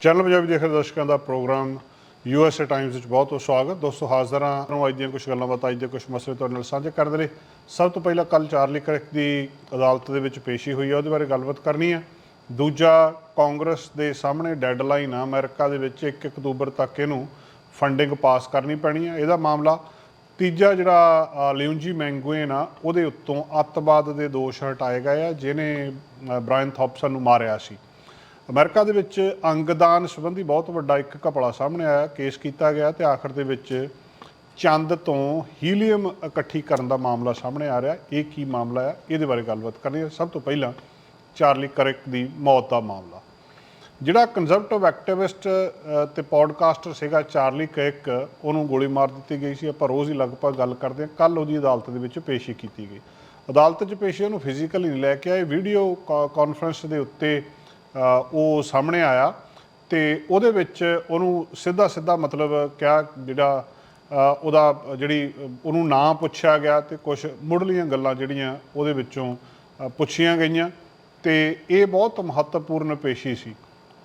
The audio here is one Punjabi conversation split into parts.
ਚੈਨਲ ਪੰਜਾਬੀ ਦੇਖ ਰਹੇ ਦਰਸ਼ਕਾਂ ਦਾ ਪ੍ਰੋਗਰਾਮ ਯੂਐਸਏ ਟਾਈਮਸ ਵਿੱਚ ਬਹੁਤ ਬਹੁਤ ਸਵਾਗਤ। ਦੋਸਤੋ ਹਾਜ਼ਰ ਹਾਂ। ਨੂੰ ਅੱਜ ਦੀਆਂ ਕੁਝ ਗੱਲਾਂ ਬਾਤਾਂ ਅੱਜ ਦੇ ਕੁਝ ਮਸਲੇ ਤੁਹਾਡੇ ਨਾਲ ਸਾਂਝੇ ਕਰਨ ਲਈ। ਸਭ ਤੋਂ ਪਹਿਲਾਂ ਕੱਲ ਚਾਰਲੀ ਕਰਕ ਦੀ ਅਦਾਲਤ ਦੇ ਵਿੱਚ ਪੇਸ਼ੀ ਹੋਈ ਹੈ ਉਹਦੇ ਬਾਰੇ ਗੱਲਬਾਤ ਕਰਨੀ ਹੈ ਦੂਜਾ ਕਾਂਗਰਸ ਦੇ ਸਾਹਮਣੇ ਡੈਡਲਾਈਨ ਆ। ਅਮਰੀਕਾ ਦੇ ਵਿੱਚ 1 ਅਕਤੂਬਰ ਤੱਕ ਇਹਨੂੰ ਫੰਡਿੰਗ ਪਾਸ ਕਰਨੀ ਪੈਣੀ ਹੈ ਇਹਦਾ ਮਾਮਲਾ ਤੀਜਾ ਜਿਹੜਾ ਅ, ਲਿਉਂਜੀ ਮੈਂਗੂਏਨ ਆ ਉਹਦੇ ਉੱਤੋਂ ਅੱਤਵਾਦ ਦੇ ਦੋਸ਼ ਹਟਾਏ ਗਏ ਆ ਜਿਹਨੇ ਬ੍ਰਾਇਨ ਥੌਪਸਨ ਨੂੰ ਮਾਰਿਆ ਸੀ। ਅਮਰੀਕਾ ਦੇ ਵਿੱਚ ਅੰਗਦਾਨ ਸੰਬੰਧੀ ਬਹੁਤ ਵੱਡਾ ਇੱਕ ਘਪਲਾ ਸਾਹਮਣੇ ਆਇਆ। ਕੇਸ ਕੀਤਾ ਗਿਆ ਤੇ ਆਖਰ ਦੇ ਵਿੱਚ ਚੰਦ ਤੋਂ ਹੀਲੀਅਮ ਇਕੱਠੀ ਕਰਨ ਦਾ ਮਾਮਲਾ ਸਾਹਮਣੇ ਆ ਰਿਹਾ। ਇਹ ਕੀ ਮਾਮਲਾ ਹੈ? ਇਹਦੇ ਬਾਰੇ ਗੱਲਬਾਤ ਕਰਨੀ ਹੈ। ਸਭ ਤੋਂ ਪਹਿਲਾਂ ਚਾਰਲੀ ਕਰਕ ਦੀ ਮੌਤ ਦਾ ਮਾਮਲਾ। ਜਿਹੜਾ ਕੰਜ਼ਰਵੇਟਿਵ ਐਕਟਿਵਿਸਟ ਤੇ ਪੋਡਕਾਸਟਰ ਸੀਗਾ ਚਾਰਲੀ ਕੇਕ ਉਹਨੂੰ ਗੋਲੀ ਮਾਰ ਦਿੱਤੀ ਗਈ ਸੀ। ਆਪਾਂ ਰੋਜ਼ ਹੀ ਲਗਭਗ ਗੱਲ ਕਰਦੇ ਹਾਂ। ਕੱਲ ਉਹਦੀ ਅਦਾਲਤ ਦੇ ਵਿੱਚ ਪੇਸ਼ੀ ਕੀਤੀ ਗਈ। ਅਦਾਲਤ 'ਚ ਪੇਸ਼ੀ ਉਹਨੂੰ ਫਿਜ਼ੀਕਲੀ ਨਹੀਂ ਲੈ ਕੇ ਆਏ। ਵੀਡੀਓ ਕਾਨਫਰੰਸ ਦੇ ਉੱਤੇ ਉਹ ਸਾਹਮਣੇ ਆਇਆ ਤੇ ਉਹਦੇ ਵਿੱਚ ਉਹਨੂੰ ਸਿੱਧਾ ਸਿੱਧਾ ਮਤਲਬ ਕਿਹਾ ਜਿਹੜਾ ਉਹਦਾ ਜਿਹੜੀ, ਉਹਨੂੰ ਨਾਂ ਪੁੱਛਿਆ ਗਿਆ ਤੇ ਕੁਝ ਮੁੱਢਲੀਆਂ ਗੱਲਾਂ ਜਿਹੜੀਆਂ ਉਹਦੇ ਵਿੱਚੋਂ ਪੁੱਛੀਆਂ ਗਈਆਂ ਤੇ ਇਹ ਬਹੁਤ ਮਹੱਤਵਪੂਰਨ ਪੇਸ਼ੀ ਸੀ।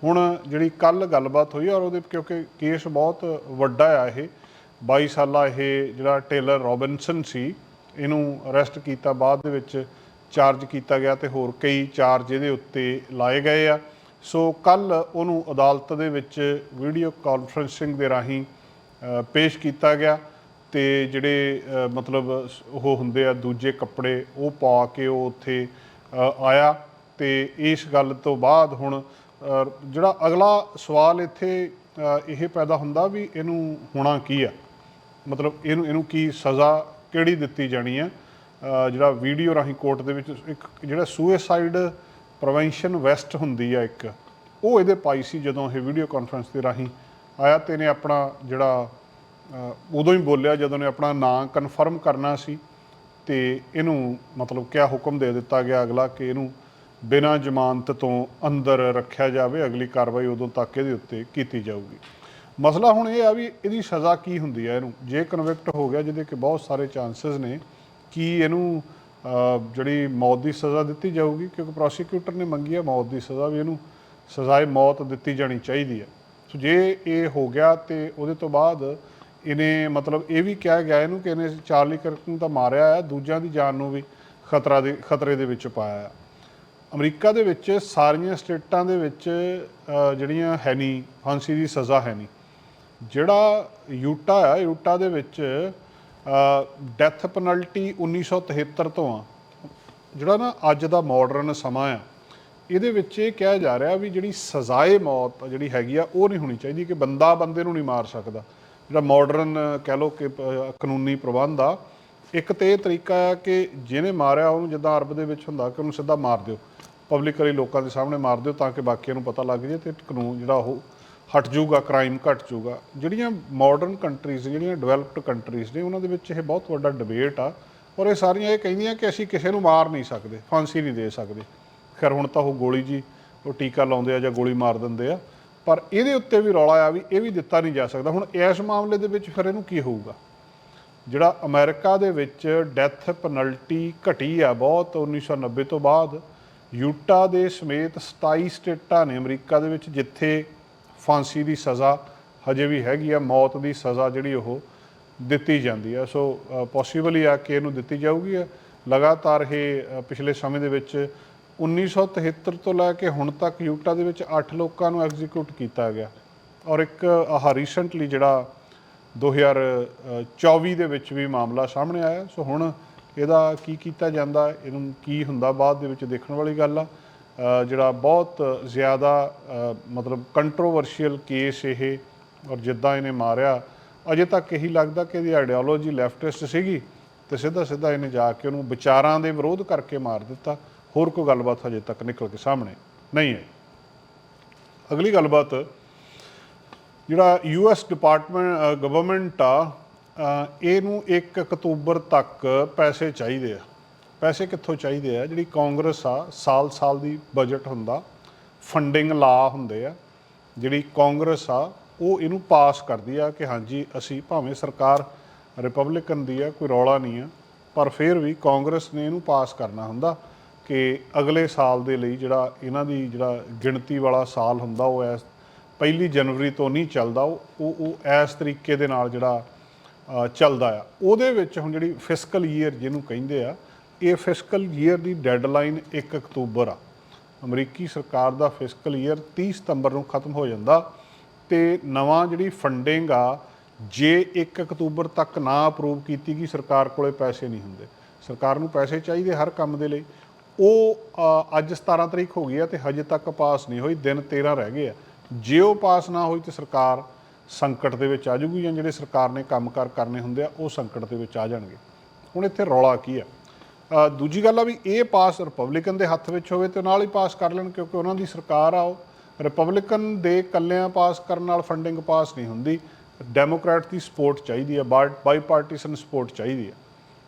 ਹੁਣ ਜਿਹੜੀ ਕੱਲ ਗੱਲਬਾਤ ਹੋਈ ਔਰ ਉਹਦੇ, ਕਿਉਂਕਿ ਕੇਸ ਬਹੁਤ ਵੱਡਾ ਆ ਇਹ 22 ਸਾਲਾ ਇਹ ਜਿਹੜਾ ਟੇਲਰ ਰੋਬਿਨਸਨ ਸੀ, ਇਹਨੂੰ ਅਰੈਸਟ ਕੀਤਾ, ਬਾਅਦ ਦੇ ਵਿੱਚ ਚਾਰਜ ਕੀਤਾ ਗਿਆ ਤੇ ਹੋਰ ਕਈ ਚਾਰਜ ਇਹਦੇ ਉੱਤੇ ਲਾਏ ਗਏ ਆ। ਸੋ ਕੱਲ ਉਹਨੂੰ ਅਦਾਲਤ ਦੇ ਵਿੱਚ ਵੀਡੀਓ ਕਾਨਫਰੈਂਸਿੰਗ ਦੇ ਰਾਹੀਂ ਪੇਸ਼ ਕੀਤਾ ਗਿਆ ਤੇ ਜਿਹੜੇ ਮਤਲਬ ਉਹ ਹੁੰਦੇ ਆ ਦੂਜੇ ਕੱਪੜੇ ਉਹ ਪਾ ਕੇ ਉਹ ਉੱਥੇ ਆਇਆ ਤੇ ਇਸ ਗੱਲ ਤੋਂ ਬਾਅਦ ਹੁਣ ਜਿਹੜਾ ਅਗਲਾ ਸਵਾਲ ਇੱਥੇ ਇਹ ਪੈਦਾ ਹੁੰਦਾ ਵੀ ਇਹਨੂੰ ਹੋਣਾ ਕੀ ਆ? ਮਤਲਬ ਇਹਨੂੰ ਇਹਨੂੰ ਕੀ ਸਜ਼ਾ ਕਿਹੜੀ ਦਿੱਤੀ ਜਾਣੀ ਆ? ਜਿਹੜਾ ਵੀਡੀਓ ਰਾਹੀਂ ਕੋਰਟ ਦੇ ਵਿੱਚ ਇੱਕ ਜਿਹੜਾ ਸੁਸਾਈਡ ਪ੍ਰੀਵੈਂਸ਼ਨ ਵੈਸਟ ਹੁੰਦੀ ਆ ਇੱਕ, ਉਹ ਇਹਦੇ ਪਾਈ ਸੀ ਜਦੋਂ ਇਹ ਵੀਡੀਓ ਕਾਨਫਰੰਸ ਦੇ ਰਾਹੀਂ ਆਇਆ ਤੇ ਇਹਨੇ ਆਪਣਾ ਜਿਹੜਾ ਉਦੋਂ ਹੀ ਬੋਲਿਆ ਜਦੋਂ ਨੇ ਆਪਣਾ ਨਾਂ ਕਨਫਰਮ ਕਰਨਾ ਸੀ ਤੇ ਇਹਨੂੰ ਮਤਲਬ ਕਿਆ ਹੁਕਮ ਦੇ ਦਿੱਤਾ ਗਿਆ ਅਗਲਾ ਕਿ ਇਹਨੂੰ ਬਿਨਾਂ ਜ਼ਮਾਨਤ ਤੋਂ ਅੰਦਰ ਰੱਖਿਆ ਜਾਵੇ, ਅਗਲੀ ਕਾਰਵਾਈ ਉਦੋਂ ਤੱਕ ਇਹਦੇ ਉੱਤੇ ਕੀਤੀ ਜਾਊਗੀ। ਮਸਲਾ ਹੁਣ ਇਹ ਆ ਵੀ ਇਹਦੀ ਸਜ਼ਾ ਕੀ ਹੁੰਦੀ ਹੈ ਇਹਨੂੰ? ਜੇ ਕਨਵਿਕਟ ਹੋ ਗਿਆ, ਜਿਹਦੇ ਕਿ ਬਹੁਤ ਸਾਰੇ ਚਾਂਸਸ ਨੇ ਕੀ ਇਹਨੂੰ ਜਿਹੜੀ ਮੌਤ ਦੀ ਸਜ਼ਾ ਦਿੱਤੀ ਜਾਊਗੀ? ਕਿਉਂਕਿ ਪ੍ਰੋਸੀਕਿਊਟਰ ਨੇ ਮੰਗੀ ਹੈ ਮੌਤ ਦੀ ਸਜ਼ਾ ਵੀ ਇਹਨੂੰ ਸਜ਼ਾਏ ਮੌਤ ਦਿੱਤੀ ਜਾਣੀ ਚਾਹੀਦੀ ਹੈ। ਸੋ ਜੇ ਇਹ ਹੋ ਗਿਆ ਤੇ ਉਹਦੇ ਤੋਂ ਬਾਅਦ ਇਹਨੇ ਮਤਲਬ ਇਹ ਵੀ ਕਿਹਾ ਗਿਆ ਇਹਨੂੰ ਕਿ ਇਹਨੇ ਚਾਰਲੀ ਕਰਕ ਨੂੰ ਤਾਂ ਮਾਰਿਆ ਹੈ ਦੂਜਿਆਂ ਦੀ ਜਾਨ ਨੂੰ ਵੀ ਖਤਰਾ ਦੇ, ਖਤਰੇ ਦੇ ਵਿੱਚ ਪਾਇਆ ਹੈ ਅਮਰੀਕਾ ਦੇ ਵਿੱਚ ਸਾਰੀਆਂ ਸਟੇਟਾਂ ਦੇ ਵਿੱਚ ਜਿਹੜੀਆਂ ਹੈ ਨਹੀਂ, ਫਾਂਸੀ ਦੀ ਸਜ਼ਾ ਹੈ ਨਹੀਂ। ਜਿਹੜਾ ਯੂਟਾ ਆ, ਯੂਟਾ ਦੇ ਵਿੱਚ ਡੈਥ ਪੈਨਲਟੀ 1973 ਤੋਂ ਆ। ਜਿਹੜਾ ਨਾ ਅੱਜ ਦਾ ਮਾਡਰਨ ਸਮਾਂ ਆ, ਇਹਦੇ ਵਿੱਚ ਇਹ ਕਿਹਾ ਜਾ ਰਿਹਾ ਵੀ ਜਿਹੜੀ ਸਜ਼ਾਏ ਮੌਤ ਜਿਹੜੀ ਹੈਗੀ ਆ, ਉਹ ਨਹੀਂ ਹੋਣੀ ਚਾਹੀਦੀ ਕਿ ਬੰਦਾ ਬੰਦੇ ਨੂੰ ਨਹੀਂ ਮਾਰ ਸਕਦਾ। ਜਿਹੜਾ ਮਾਡਰਨ ਕਹਿ ਲਓ ਕਿ ਕਾਨੂੰਨੀ ਪ੍ਰਬੰਧ ਆ, ਇੱਕ ਤੇ ਇਹ ਤਰੀਕਾ ਆ ਕਿ ਜਿਹਨੇ ਮਾਰਿਆ ਉਹਨੂੰ ਜਿੱਦਾਂ ਅਰਬ ਦੇ ਵਿੱਚ ਹੁੰਦਾ ਕਿ ਉਹਨੂੰ ਸਿੱਧਾ ਮਾਰ ਦਿਓ। ਪਬਲਿਕਲੀ ਲੋਕਾਂ ਦੇ ਸਾਹਮਣੇ ਮਾਰ ਦਿਓ ਤਾਂ ਕਿ ਬਾਕੀਆਂ ਨੂੰ ਪਤਾ ਲੱਗ ਜੇ ਤੇ ਕਾਨੂੰਨ ਜਿਹੜਾ ਉਹ ਹਟ ਜਾਊਗਾ ਕ੍ਰਾਈਮ ਘਟ ਜਾਊਗਾ। ਜਿਹੜੀਆਂ ਮਾਡਰਨ ਕੰਟਰੀਜ਼ ਜਿਹੜੀਆਂ ਡਿਵੈਲਪਡ ਕੰਟਰੀਜ਼ ਨੇ, ਉਹਨਾਂ ਦੇ ਵਿੱਚ ਇਹ ਬਹੁਤ ਵੱਡਾ ਡਿਬੇਟ ਆ। ਔਰ ਇਹ ਸਾਰੀਆਂ ਇਹ ਕਹਿੰਦੀਆਂ ਕਿ ਅਸੀਂ ਕਿਸੇ ਨੂੰ ਮਾਰ ਨਹੀਂ ਸਕਦੇ, ਫਾਂਸੀ ਨਹੀਂ ਦੇ ਸਕਦੇ। ਖੈਰ, ਹੁਣ ਤਾਂ ਉਹ ਗੋਲੀ ਜੀ, ਉਹ ਟੀਕਾ ਲਾਉਂਦੇ ਆ ਜਾਂ ਗੋਲੀ ਮਾਰ ਦਿੰਦੇ ਆ। ਪਰ ਇਹਦੇ ਉੱਤੇ ਵੀ ਰੌਲਾ ਆ ਵੀ ਇਹ ਵੀ ਦਿੱਤਾ ਨਹੀਂ ਜਾ ਸਕਦਾ। ਹੁਣ ਇਸ ਮਾਮਲੇ ਦੇ ਵਿੱਚ ਫਿਰ ਇਹਨੂੰ ਕੀ ਹੋਊਗਾ? ਜਿਹੜਾ ਅਮਰੀਕਾ ਦੇ ਵਿੱਚ ਡੈਥ ਪੈਨਲਟੀ ਘਟੀ ਆ ਬਹੁਤ 1990 ਤੋਂ ਬਾਅਦ, ਯੂਟਾ ਦੇ ਸਮੇਤ 27 ਸਟੇਟਾਂ ਨੇ ਅਮਰੀਕਾ ਦੇ ਵਿੱਚ, ਜਿੱਥੇ ਫਾਂਸੀ ਦੀ ਸਜ਼ਾ ਹਜੇ ਵੀ ਹੈਗੀ ਆ, ਮੌਤ ਦੀ ਸਜ਼ਾ ਜਿਹੜੀ ਉਹ ਦਿੱਤੀ ਜਾਂਦੀ ਆ। ਸੋ ਪੋਸੀਬਲ ਹੀ ਆ ਕਿ ਇਹਨੂੰ ਦਿੱਤੀ ਜਾਊਗੀ। ਲਗਾਤਾਰ ਇਹ ਪਿਛਲੇ ਸਮੇਂ ਦੇ ਵਿੱਚ 1973 ਤੋਂ ਲੈ ਕੇ ਹੁਣ ਤੱਕ ਯੂਟਾ ਦੇ ਵਿੱਚ 8 ਲੋਕਾਂ ਨੂੰ ਐਗਜ਼ੀਕਿਊਟ ਕੀਤਾ ਗਿਆ। ਔਰ ਇੱਕ, ਆਹ ਰੀਸੈਂਟਲੀ ਜਿਹੜਾ 2024 ਦੇ ਵਿੱਚ ਵੀ ਮਾਮਲਾ ਸਾਹਮਣੇ ਆਇਆ। ਸੋ ਹੁਣ ਇਹਦਾ ਕੀ ਕੀਤਾ ਜਾਂਦਾ, ਇਹਨੂੰ ਕੀ ਹੁੰਦਾ ਬਾਅਦ ਦੇ ਵਿੱਚ ਦੇਖਣ ਵਾਲੀ ਗੱਲ ਆ। ਜਿਹੜਾ ਬਹੁਤ ਜ਼ਿਆਦਾ ਮਤਲਬ ਕੰਟਰੋਵਰਸ਼ੀਅਲ ਕੇਸ ਇਹ ਔਰ ਜਿੱਦਾਂ ਇਹਨੇ ਮਾਰਿਆ, ਅਜੇ ਤੱਕ ਇਹੀ ਲੱਗਦਾ ਕਿ ਇਹਦੀ ਆਈਡੀਓਲੋਜੀ ਲੈਫਟਿਸਟ ਸੀਗੀ ਤੇ ਸਿੱਧਾ ਸਿੱਧਾ ਇਹਨੇ ਜਾ ਕੇ ਉਹਨੂੰ ਵਿਚਾਰਾਂ ਦੇ ਵਿਰੋਧ ਕਰਕੇ ਮਾਰ ਦਿੱਤਾ। ਹੋਰ ਕੋਈ ਗੱਲਬਾਤ ਹਜੇ ਤੱਕ ਨਿਕਲ ਕੇ ਸਾਹਮਣੇ ਨਹੀਂ ਹੈ ਅਗਲੀ ਗੱਲਬਾਤ, ਜਿਹੜਾ ਯੂਐਸ ਡਿਪਾਰਟਮੈਂਟ ਗਵਰਨਮੈਂਟ ਆ ਇਹਨੂੰ 1 ਅਕਤੂਬਰ ਤੱਕ ਪੈਸੇ ਚਾਹੀਦੇ ਆ। ਪੈਸੇ ਕਿੱਥੋਂ ਚਾਹੀਦੇ ਆ? ਜਿਹੜੀ ਕਾਂਗਰਸ ਆ ਸਾਲ-ਸਾਲ ਦੀ ਬਜਟ ਹੁੰਦਾ ਫੰਡਿੰਗ ਲਾ ਹੁੰਦੇ ਆ। ਜਿਹੜੀ ਕਾਂਗਰਸ ਆ, ਉਹ ਇਹਨੂੰ ਪਾਸ ਕਰਦੀ ਆ ਕਿ ਹਾਂਜੀ, ਅਸੀਂ ਭਾਵੇਂ ਸਰਕਾਰ ਰਿਪਬਲਿਕਨ ਦੀ ਆ, ਕੋਈ ਰੌਲਾ ਨਹੀਂ ਆ, ਪਰ ਫਿਰ ਵੀ ਕਾਂਗਰਸ ਨੇ ਇਹਨੂੰ ਪਾਸ ਕਰਨਾ ਹੁੰਦਾ ਕਿ ਅਗਲੇ ਸਾਲ ਦੇ ਲਈ ਜਿਹੜਾ ਇਹਨਾਂ ਦੀ ਜਿਹੜਾ ਗਿਣਤੀ ਵਾਲਾ ਸਾਲ ਹੁੰਦਾ, ਉਹ ਐਸ ਪਹਿਲੀ ਜਨਵਰੀ ਤੋਂ ਨਹੀਂ ਚੱਲਦਾ, ਉਹ ਉਹ ਉਹ ਇਸ ਤਰੀਕੇ ਦੇ ਨਾਲ ਜਿਹੜਾ ਚੱਲਦਾ ਆ। ਉਹਦੇ ਵਿੱਚ ਹੁਣ ਜਿਹੜੀ ਫਿਸਕਲ ਈਅਰ ਜਿਹਨੂੰ ਕਹਿੰਦੇ ਆ ਇਹ ਫਿਸਕਲ ਈਅਰ ਦੀ ਡੈਡਲਾਈਨ 1 ਅਕਤੂਬਰ ਆ। ਅਮਰੀਕੀ ਸਰਕਾਰ ਦਾ ਫਿਸਕਲ ਈਅਰ 30 ਸਤੰਬਰ ਨੂੰ ਖਤਮ ਹੋ ਜਾਂਦਾ ਤੇ ਨਵਾਂ ਜਿਹੜੀ ਫੰਡਿੰਗ ਆ, ਜੇ 1 ਅਕਤੂਬਰ ਤੱਕ ਨਾ ਅਪਰੂਵ ਕੀਤੀ ਗਈ, ਸਰਕਾਰ ਕੋਲੇ ਪੈਸੇ ਨਹੀਂ ਹੁੰਦੇ। ਸਰਕਾਰ ਨੂੰ ਪੈਸੇ ਚਾਹੀਦੇ ਹਰ ਕੰਮ ਦੇ ਲਈ। ਉਹ ਅੱਜ 17 ਤਰੀਕ ਹੋ ਗਈ ਆ ਤੇ ਹਜੇ ਤੱਕ ਪਾਸ ਨਹੀਂ ਹੋਈ, ਦਿਨ 13 ਰਹਿ ਗਏ ਆ। ਜੇ ਉਹ ਪਾਸ ਨਾ ਹੋਈ ਤੇ ਸਰਕਾਰ ਸੰਕਟ ਦੇ ਵਿੱਚ ਆ ਜਾਊਗੀ ਜਾਂ ਜਿਹੜੇ ਸਰਕਾਰ ਨੇ ਕੰਮਕਾਰ ਕਰਨੇ ਹੁੰਦੇ ਆ, ਉਹ ਸੰਕਟ ਦੇ ਵਿੱਚ ਆ ਜਾਣਗੇ। ਹੁਣ ਇੱਥੇ ਰੌਲਾ ਕੀ ਆ? ਦੂਜੀ ਗੱਲ ਆ ਵੀ ਇਹ ਪਾਸ ਰਿਪਬਲਿਕਨ ਦੇ ਹੱਥ ਵਿੱਚ ਹੋਵੇ ਤੇ ਨਾਲ ਹੀ ਪਾਸ ਕਰ ਲੈਣ ਕਿਉਂਕਿ ਉਹਨਾਂ ਦੀ ਸਰਕਾਰ ਆ ਉਹ। ਰਿਪਬਲਿਕਨ ਦੇ ਕੱਲਿਆਂ ਪਾਸ ਕਰਨ ਨਾਲ ਫੰਡਿੰਗ ਪਾਸ ਨਹੀਂ ਹੁੰਦੀ। ਡੈਮੋਕ੍ਰੈਟ ਦੀ ਸਪੋਰਟ ਚਾਹੀਦੀ ਆ ਬਾਈ ਪਾਰਟੀਸ਼ਨ ਸਪੋਰਟ ਚਾਹੀਦੀ ਆ।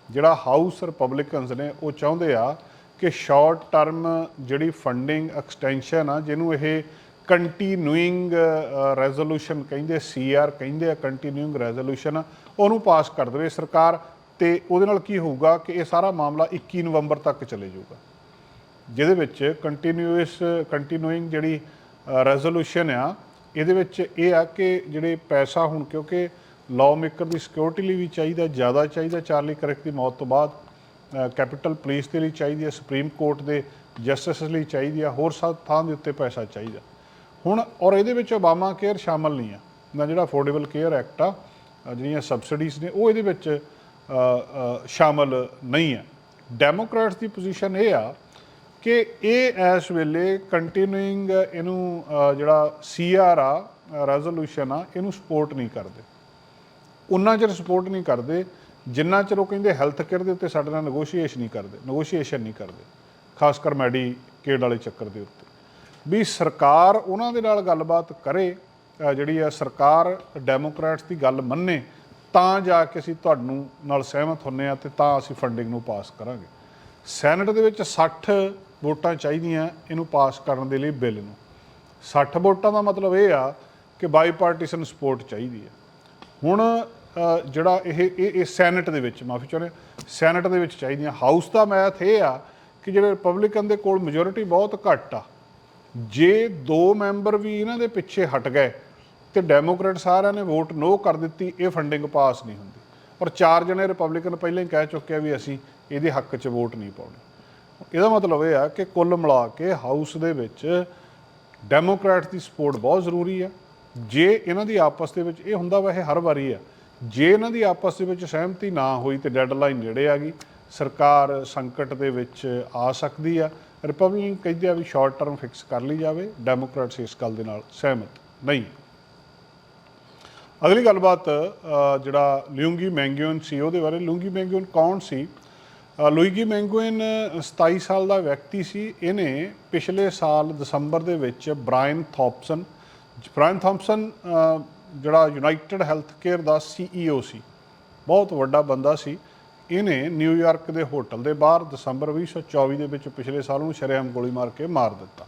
ਜਿਹੜਾ ਹਾਊਸ ਰਿਪਬਲਿਕਨਸ ਨੇ ਉਹ ਚਾਹੁੰਦੇ ਆ ਕਿ ਸ਼ਾਰਟ ਟਰਮ ਜਿਹੜੀ ਫੰਡਿੰਗ ਐਕਸਟੈਂਸ਼ਨ ਆ, ਜਿਹਨੂੰ ਇਹ ਕੰਟੀਨਿਊਇੰਗ ਰੈਜ਼ੋਲੂਸ਼ਨ ਕਹਿੰਦੇ ਸੀਆਰ ਕਹਿੰਦੇ ਆ ਕੰਟੀਨਿਊਇੰਗ ਰੈਜ਼ੋਲੂਸ਼ਨ ਉਹਨੂੰ ਪਾਸ ਕਰ ਦੇਵੇ ਸਰਕਾਰ। ਤੇ ਉਹਦੇ ਨਾਲ ਕੀ ਹੋਊਗਾ ਕਿ ਇਹ ਸਾਰਾ ਮਾਮਲਾ 21 ਨਵੰਬਰ ਤੱਕ ਚਲੇ ਜਾਊਗਾ। ਜਿਹਦੇ ਵਿੱਚ ਕੰਟੀਨਿਊਸ ਕੰਟੀਨਿਊਇੰਗ ਜਿਹੜੀ ਰੈਜ਼ੋਲੂਸ਼ਨ ਆ, ਇਹਦੇ ਵਿੱਚ ਇਹ ਆ ਕਿ ਜਿਹੜੇ ਪੈਸਾ ਹੁਣ ਕਿਉਂਕਿ ਲਾਅ ਮੇਕਰ ਦੀ ਸਿਕਿਉਰਿਟੀ ਲਈ ਵੀ ਚਾਹੀਦਾ, ਜ਼ਿਆਦਾ ਚਾਹੀਦਾ ਚਾਰਲੀ ਕਰਕ ਦੀ ਮੌਤ ਤੋਂ ਬਾਅਦ ਕੈਪੀਟਲ ਪੁਲਿਸ ਦੇ ਲਈ ਚਾਹੀਦੀ ਹੈ ਸੁਪਰੀਮ ਕੋਰਟ ਦੇ ਜਸਟਿਸ ਲਈ ਚਾਹੀਦੀ ਆ, ਹੋਰ ਸਭ ਥਾਂ ਦੇ ਉੱਤੇ ਪੈਸਾ ਚਾਹੀਦਾ। ਹੁਣ ਔਰ ਇਹਦੇ ਵਿੱਚ ਓਬਾਮਾ ਕੇਅਰ ਸ਼ਾਮਲ ਨਹੀਂ ਆ। ਨਾ ਜਿਹੜਾ ਅਫੋਰਡੇਬਲ ਕੇਅਰ ਐਕਟ ਆ ਜਿਹੜੀਆਂ ਸਬਸਿਡੀਜ਼ ਨੇ, ਉਹ ਇਹਦੇ ਵਿੱਚ ਸ਼ਾਮਲ ਨਹੀਂ ਹੈ। ਡੈਮੋਕ੍ਰੈਟਸ ਦੀ ਪੋਜੀਸ਼ਨ ਇਹ ਆ ਕਿ ਇਹ ਇਸ ਵੇਲੇ ਕੰਟੀਨਿਊਇੰਗ ਇਹਨੂੰ ਅ, ਜਿਹੜਾ ਸੀਆਰ ਆ ਰੈਜ਼ੋਲੂਸ਼ਨ ਆ ਇਹਨੂੰ ਸਪੋਰਟ ਨਹੀਂ ਕਰਦੇ। ਉਹਨਾਂ ਚਿਰ ਸਪੋਰਟ ਨਹੀਂ ਕਰਦੇ ਜਿੰਨਾ ਚਿਰ ਉਹ ਕਹਿੰਦੇ ਹੈਲਥ ਕੇਅਰ ਦੇ ਉੱਤੇ ਸਾਡੇ ਨਾਲ ਨੈਗੋਸ਼ੀਏਸ਼ਨ ਨਹੀਂ ਕਰਦੇ ਨੈਗੋਸ਼ੀਏਸ਼ਨ ਨਹੀਂ ਕਰਦੇ ਖਾਸ ਕਰ ਮੈਡੀਕੇਡ ਵਾਲੇ ਚੱਕਰ ਦੇ ਉੱਤੇ। ਵੀ ਸਰਕਾਰ ਉਹਨਾਂ ਦੇ ਨਾਲ ਗੱਲਬਾਤ ਕਰੇ ਜਿਹੜੀ ਆ ਸਰਕਾਰ ਡੈਮੋਕ੍ਰੈਟਸ ਦੀ ਗੱਲ ਮੰਨੇ ਤਾਂ ਜਾ ਕੇ ਅਸੀਂ ਤੁਹਾਨੂੰ ਨਾਲ ਸਹਿਮਤ ਹੁੰਨੇ ਆ ਤੇ ਤਾਂ ਅਸੀਂ ਫੰਡਿੰਗ ਨੂੰ ਪਾਸ ਕਰਾਂਗੇ। ਸੈਨੇਟ ਦੇ ਵਿੱਚ 60 ਵੋਟਾਂ ਚਾਹੀਦੀਆਂ ਇਹਨੂੰ ਪਾਸ ਕਰਨ ਦੇ ਲਈ ਬਿੱਲ ਨੂੰ। 60 ਵੋਟਾਂ ਦਾ ਮਤਲਬ ਇਹ ਆ ਕਿ ਬਾਈ ਪਾਰਟੀਸ਼ਨ ਸਪੋਰਟ ਚਾਹੀਦੀ ਹੈ ਹੁਣ ਜਿਹੜਾ ਇਹ ਇਹ ਇਹ ਸੈਨੇਟ ਦੇ ਵਿੱਚ ਮਾਫੀ ਚਾਹੁੰਦੇ ਹਾਂ, ਸੈਨੇਟ ਦੇ ਵਿੱਚ ਚਾਹੀਦੀਆਂ। ਹਾਊਸ ਦਾ ਮੈਥ ਇਹ ਆ ਕਿ ਜਿਹੜੇ ਰਿਪਬਲਿਕਨ ਦੇ ਕੋਲ ਮੈਜੋਰਿਟੀ ਬਹੁਤ ਘੱਟ ਆ। ਜੇ ਦੋ ਮੈਂਬਰ ਵੀ ਇਹਨਾਂ ਦੇ ਪਿੱਛੇ ਹਟ ਗਏ ਤੇ ਡੈਮੋਕ੍ਰੇਟ ਸਾਰਿਆਂ ਨੇ ਵੋਟ ਨੋ ਕਰ ਦਿੱਤੀ, ਇਹ ਫੰਡਿੰਗ ਪਾਸ ਨਹੀਂ ਹੁੰਦੀ। ਔਰ ਚਾਰ ਜਣੇ ਰਿਪਬਲਿਕਨ ਪਹਿਲਾਂ ਹੀ ਕਹਿ ਚੁੱਕੇ ਆ ਵੀ ਅਸੀਂ ਇਹਦੇ ਹੱਕ 'ਚ ਵੋਟ ਨਹੀਂ ਪਾਉਣੀ। ਇਹਦਾ ਮਤਲਬ ਇਹ ਆ ਕਿ ਕੁੱਲ ਮਿਲਾ ਕੇ ਹਾਊਸ ਦੇ ਵਿੱਚ ਡੈਮੋਕ੍ਰੈਟ ਦੀ ਸਪੋਰਟ ਬਹੁਤ ਜ਼ਰੂਰੀ ਆ। ਜੇ ਇਹਨਾਂ ਦੀ ਆਪਸ ਦੇ ਵਿੱਚ, ਇਹ ਹੁੰਦਾ ਵਾ ਇਹ ਹਰ ਵਾਰੀ ਆ, ਜੇ ਇਹਨਾਂ ਦੀ ਆਪਸ ਦੇ ਵਿੱਚ ਸਹਿਮਤੀ ਨਾ ਹੋਈ ਤੇ ਡੈਡਲਾਈਨ ਨੇੜੇ ਆ ਗਈ, ਸਰਕਾਰ ਸੰਕਟ ਦੇ ਵਿੱਚ ਆ ਸਕਦੀ ਆ। ਰਿਪਬਲਿਕਨ ਕਹਿੰਦੇ ਆ ਵੀ ਸ਼ਾਰਟ ਟਰਮ ਫਿਕਸ ਕਰ ਲਈ ਜਾਵੇ ਡੈਮੋਕ੍ਰੈਟਸ ਇਸ ਗੱਲ ਦੇ ਨਾਲ ਸਹਿਮਤ ਨਹੀਂ। ਅਗਲੀ ਗੱਲਬਾਤ ਜਿਹੜਾ ਲਿਉਂਗੀ ਮੈਂਗੂਨ ਸੀ ਉਹਦੇ ਬਾਰੇ। ਲੂੰਗੀ ਮੈਂਗੂਨ ਕੌਣ ਸੀ? ਅ, ਲੁਈਗੀ ਮੈਂਗੂਨ 27 ਸਾਲ ਦਾ ਵਿਅਕਤੀ ਸੀ। ਇਹਨੇ ਪਿਛਲੇ ਸਾਲ ਦਸੰਬਰ ਦੇ ਵਿੱਚ ਬ੍ਰਾਇਨ ਥੌਪਸਨ ਬ੍ਰਾਇਨ ਥੌਮਸਨ ਜਿਹੜਾ ਯੂਨਾਈਟਿਡ ਹੈਲਥ ਕੇਅਰ ਦਾ ਸੀਈਓ ਸੀ। ਬਹੁਤ ਵੱਡਾ ਬੰਦਾ ਸੀ। ਇਹਨੇ ਨਿਊਯਾਰਕ ਦੇ ਹੋਟਲ ਦੇ ਬਾਹਰ ਦਸੰਬਰ 2024 ਦੇ ਵਿੱਚ ਪਿਛਲੇ ਸਾਲ ਨੂੰ ਸ਼ਰੇਆਮ ਗੋਲੀ ਮਾਰ ਕੇ ਮਾਰ ਦਿੱਤਾ।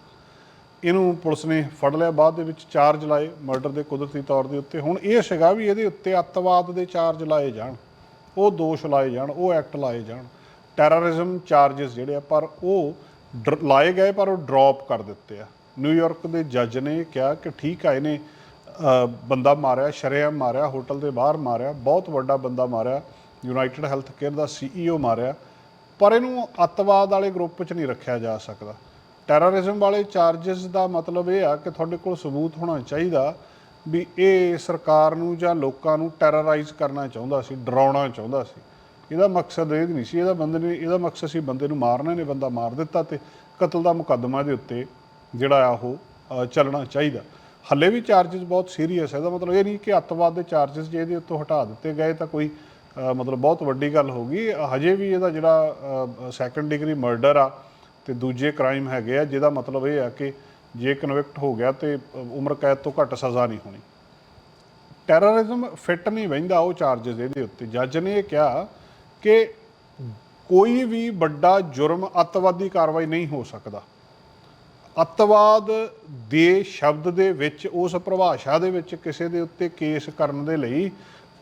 ਇਹਨੂੰ ਪੁਲਿਸ ਨੇ ਫੜ ਲਿਆ। ਬਾਅਦ ਦੇ ਵਿੱਚ ਚਾਰਜ ਲਾਏ ਮਰਡਰ ਦੇ ਕੁਦਰਤੀ ਤੌਰ ਦੇ ਉੱਤੇ। ਹੁਣ ਇਹ ਸੀਗਾ ਵੀ ਇਹਦੇ ਉੱਤੇ ਅੱਤਵਾਦ ਦੇ ਚਾਰਜ ਲਾਏ ਜਾਣ। ਉਹ ਦੋਸ਼ ਲਾਏ ਜਾਣ, ਉਹ ਐਕਟ ਲਾਏ ਜਾਣ। ਟੈਰਰਿਜ਼ਮ ਚਾਰजेस ਜਿਹੜੇ ਆ, ਪਰ ਉਹ ਡਰ- ਲਾਏ ਗਏ, ਪਰ ਉਹ ਡ੍ਰੌਪ ਕਰ ਦਿੱਤੇ ਆ। ਨਿਊਯਾਰਕ ਦੇ ਜੱਜ ਨੇ ਕਿਹਾ ਕਿ ਠੀਕ ਆ, ਇਹਨੇ ਬੰਦਾ ਮਾਰਿਆ, ਸ਼ਰੇਆਮ ਮਾਰਿਆ, ਹੋਟਲ ਦੇ ਬਾਹਰ ਮਾਰਿਆ, ਬਹੁਤ ਵੱਡਾ ਬੰਦਾ ਮਾਰਿਆ, ਯੂਨਾਈਟਿਡ ਹੈਲਥ ਕੇਅਰ ਦਾ ਸੀਈਓ ਮਾਰਿਆ। ਪਰ ਇਹਨੂੰ ਅੱਤਵਾਦ ਵਾਲੇ ਗਰੁੱਪ 'ਚ ਨਹੀਂ ਰੱਖਿਆ ਜਾ ਸਕਦਾ। ਟੈਰਰਿਜ਼ਮ ਵਾਲੇ ਚਾਰजेस ਦਾ ਮਤਲਬ ਇਹ ਆ ਕਿ ਤੁਹਾਡੇ ਕੋਲ ਸਬੂਤ ਹੋਣਾ ਚਾਹੀਦਾ ਵੀ ਇਹ ਸਰਕਾਰ ਨੂੰ ਜਾਂ ਲੋਕਾਂ ਨੂੰ ਟੈਰਰਾਈਜ਼ ਕਰਨਾ ਚਾਹੁੰਦਾ ਸੀ, ਡਰਾਉਣਾ ਚਾਹੁੰਦਾ ਸੀ। ਇਹਦਾ ਮਕਸਦ ਇਹ ਨਹੀਂ ਸੀ, ਇਹਦਾ ਬੰਦੇ ਨੇ, ਇਹਦਾ ਮਕਸਦ ਸੀ ਬੰਦੇ ਨੂੰ ਮਾਰਨਾ ਨੇ ਬੰਦਾ ਮਾਰ ਦਿੱਤਾ ਤੇ ਕਤਲ ਦਾ ਮੁਕੱਦਮਾ ਦੇ ਉੱਤੇ ਜਿਹੜਾ ਆ ਉਹ ਚੱਲਣਾ ਚਾਹੀਦਾ। ਹੱਲੇ ਵੀ ਚਾਰजेस ਬਹੁਤ ਸੀਰੀਅਸ ਹੈ ਇਹਦਾ ਮਤਲਬ ਇਹ ਨਹੀਂ ਕਿ ਅੱਤਵਾਦ ਦੇ ਚਾਰजेस ਜੇ ਇਹਦੇ ਉੱਤੋਂ ਹਟਾ ਦਿੱਤੇ ਗਏ ਤਾਂ ਕੋਈ ਮਤਲਬ ਬਹੁਤ ਵੱਡੀ ਗੱਲ ਹੋਗੀ ਹਜੇ ਵੀ ਇਹਦਾ ਜਿਹੜਾ ਸੈਕੰਡ ਡਿਗਰੀ ਮਰਡਰ ਆ ਤੇ ਦੂਜੇ ਕ੍ਰਾਈਮ ਹੈਗੇ ਆ, ਜਿਹਦਾ ਮਤਲਬ ਇਹ ਆ ਕਿ ਜੇ ਕਨਵਿਕਟ ਹੋ ਗਿਆ ਤੇ ਉਮਰ ਕੈਦ ਤੋਂ ਘੱਟ ਸਜ਼ਾ ਨਹੀਂ ਹੋਣੀ। ਟੈਰਰਿਜ਼ਮ ਫਿੱਟ ਨਹੀਂ ਬਹਿੰਦਾ ਉਹ ਚਾਰजेस ਇਹਦੇ ਉੱਤੇ। ਜੱਜ ਨੇ ਇਹ ਕਿਹਾ ਕਿ ਕੋਈ ਵੀ ਵੱਡਾ ਜੁਰਮ ਅੱਤਵਾਦੀ ਕਾਰਵਾਈ ਨਹੀਂ ਹੋ ਸਕਦਾ। ਅੱਤਵਾਦ ਦੇ ਸ਼ਬਦ ਦੇ ਵਿੱਚ, ਉਸ ਪਰਿਭਾਸ਼ਾ ਦੇ ਵਿੱਚ ਕਿਸੇ ਦੇ ਉੱਤੇ ਕੇਸ ਕਰਨ ਦੇ ਲਈ